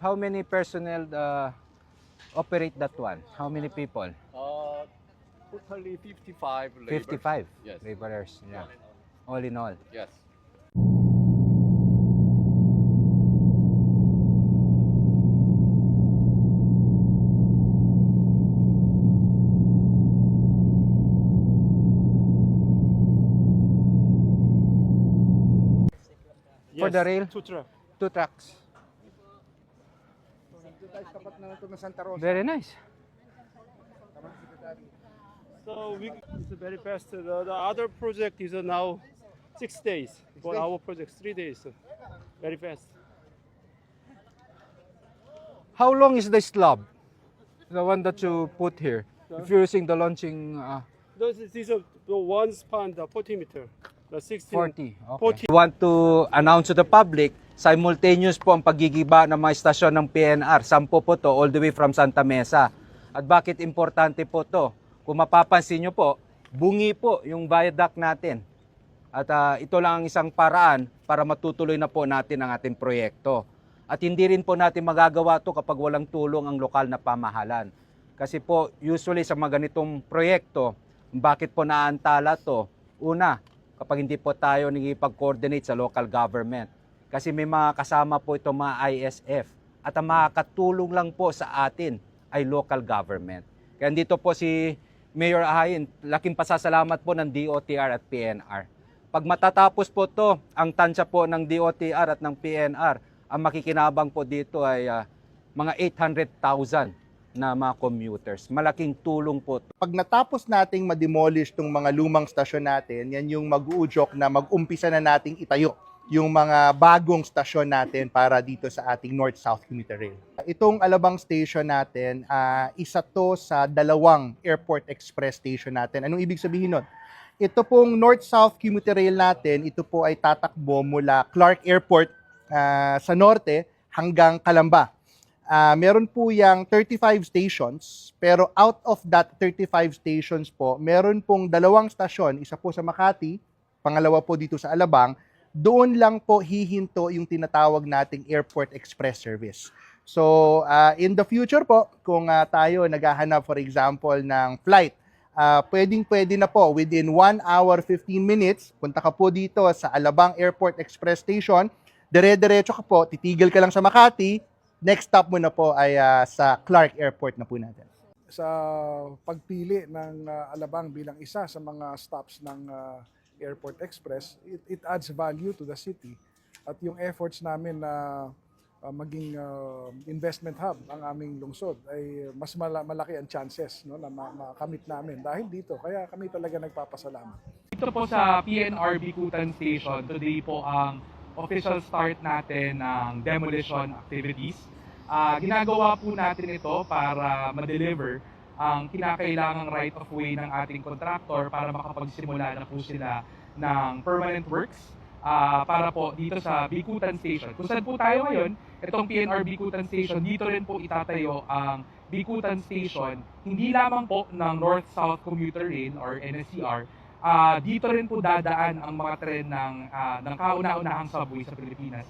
how many personnel uh, operate that one? How many people? Uh, totally 55 laborers. 55 Yes. laborers. Yeah. All in all. Yes. For the rail? Two truck. Two trucks. Very nice. So we it's very fast. The, the other project is uh, now six days. For days? our project, three days. Very fast. How long is the slab? The one that you put here. If you're using the launching uh, Those these are the one span the 40 meter. The 16. 40. Okay. 40. We want to announce to the public, simultaneous po ang pagigiba ng mga istasyon ng PNR. Sampo po to, all the way from Santa Mesa. At bakit importante po to? Kung mapapansin nyo po, bungi po yung viaduct natin. At ah, ito lang ang isang paraan para matutuloy na po natin ang ating proyekto. At hindi rin po natin magagawa to kapag walang tulong ang lokal na pamahalan. Kasi po, usually sa mga ganitong proyekto, bakit po naantala to? Una, kapag hindi po tayo nagipag-coordinate sa local government. Kasi may mga kasama po itong mga ISF. At ang makakatulong lang po sa atin ay local government. Kaya dito po si Mayor Ahayin, laking pasasalamat po ng DOTR at PNR. Pag matatapos po to, ang tansya po ng DOTR at ng PNR, ang makikinabang po dito ay ah, mga 800,000 na mga commuters. Malaking tulong po Pag natapos nating ma-demolish tong mga lumang stasyon natin, yan yung mag-uudyok na mag-umpisa na nating itayo yung mga bagong stasyon natin para dito sa ating North-South Commuter Rail. Itong Alabang Station natin, ah, isa to sa dalawang Airport Express Station natin. Anong ibig sabihin nun? Ito pong North-South Commuter Rail natin, ito po ay tatakbo mula Clark Airport ah, sa norte hanggang Calamba. Ah, meron po yung 35 stations, pero out of that 35 stations po, meron pong dalawang stasyon, isa po sa Makati, pangalawa po dito sa Alabang, doon lang po hihinto yung tinatawag nating Airport Express Service. So, ah, in the future po, kung ah, tayo naghahanap for example ng flight, ah, pwedeng-pwede na po within 1 hour 15 minutes, punta ka po dito sa Alabang Airport Express Station, dire-diretso ka po, titigil ka lang sa Makati, next stop mo na po ay ah, sa Clark Airport na po natin. sa pagpili ng uh, Alabang bilang isa sa mga stops ng uh, Airport Express, it, it adds value to the city. At yung efforts namin na uh, maging uh, investment hub ang aming lungsod ay mas mala- malaki ang chances no, na ma- makamit namin dahil dito. Kaya kami talaga nagpapasalamat. Dito po sa PNR Bikutan Station, today po ang official start natin ng demolition activities. Ah, ginagawa po natin ito para ma-deliver ang kinakailangang right of way ng ating contractor para makapagsimula na po sila ng permanent works ah, para po dito sa Bikutan Station. Kung saan po tayo ngayon, itong PNR Bikutan Station, dito rin po itatayo ang Bikutan Station, hindi lamang po ng North-South Commuter Rail or NSCR, Ah, dito rin po dadaan ang mga tren ng, ah, ng kauna-unahang subway sa Pilipinas.